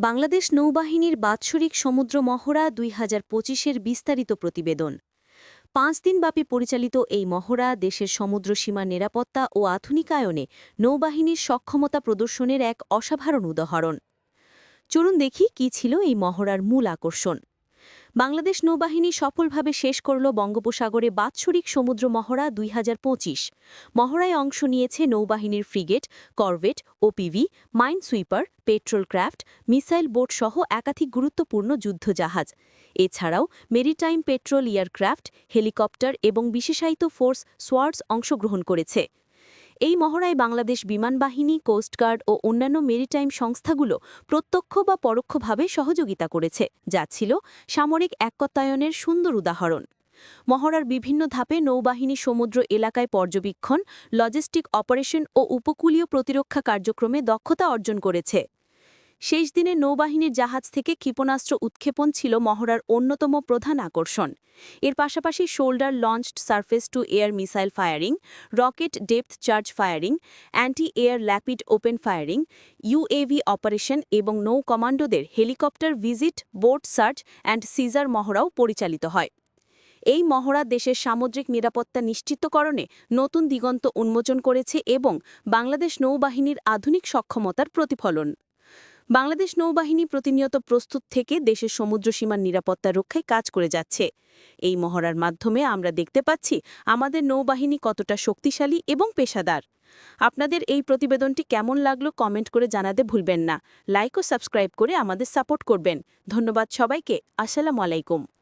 বাংলাদেশ নৌবাহিনীর বাৎসরিক সমুদ্র মহড়া দুই হাজার পঁচিশের বিস্তারিত প্রতিবেদন। পাঁচ দিনব্যাপী পরিচালিত এই মহড়া দেশের সমুদ্র সমুদ্রসীমা নিরাপত্তা ও আধুনিকায়নে নৌবাহিনীর সক্ষমতা প্রদর্শনের এক অসাধারণ উদাহরণ। চলুন দেখি কি ছিল এই মহড়ার মূল আকর্ষণ। বাংলাদেশ নৌবাহিনী সফলভাবে শেষ করল বঙ্গোপসাগরে বাৎসরিক সমুদ্র মহড়া দুই হাজার পঁচিশ। মহড়ায় অংশ নিয়েছে নৌবাহিনীর frigate, corvette, OPV mine sweeper patrol craft missile boat সহ একাধিক গুরুত্বপূর্ণ যুদ্ধজাহাজ। এছাড়াও মেরিটাইম পেট্রোল এয়ারক্রাফট হেলিকপ্টার এবং বিশেষায়িত ফোর্স সোয়ার্ডস অংশগ্রহণ করেছে। এই মহড়ায় বাংলাদেশ বিমান বাহিনী কোস্টগার্ড ও অন্যান্য মেরিটাইম সংস্থাগুলো প্রত্যক্ষ বা পরোক্ষভাবে সহযোগিতা করেছে, যা ছিল সামরিক একতায়নের সুন্দর উদাহরণ। মহড়ার বিভিন্ন ধাপে নৌবাহিনী সমুদ্র এলাকায় পর্যবেক্ষণ, লজিস্টিক অপারেশন ও উপকূলীয় প্রতিরক্ষা কার্যক্রমে দক্ষতা অর্জন করেছে। শেষ দিনে নৌবাহিনীর জাহাজ থেকে ক্ষেপণাস্ত্র উৎক্ষেপণ ছিল মহড়ার অন্যতম প্রধান আকর্ষণ। এর পাশাপাশি shoulder launched surface to air missile firing, rocket depth charge firing anti air rapid open firing, UAV operation এবং নৌ কমান্ডোদের helicopter visit, boat search and seizure মহড়াও পরিচালিত হয়। এই মহড়া দেশের সামুদ্রিক নিরাপত্তা নিশ্চিতকরণে নতুন দিগন্ত উন্মোচন করেছে এবং বাংলাদেশ নৌবাহিনীর আধুনিক সক্ষমতার প্রতিফলন। বাংলাদেশ নৌবাহিনী প্রতিনিয়ত প্রস্তুত থেকে দেশের সমুদ্রসীমার নিরাপত্তা রক্ষায় কাজ করে যাচ্ছে। এই মহড়ার মাধ্যমে আমরা দেখতে পাচ্ছি আমাদের নৌবাহিনী কতটা শক্তিশালী এবং পেশাদার। আপনাদের এই প্রতিবেদনটি কেমন লাগল কমেন্ট করে জানাতে ভুলবেন না। লাইক ও সাবস্ক্রাইব করে আমাদের সাপোর্ট করবেন। ধন্যবাদ সবাইকে। আসসালামু আলাইকুম।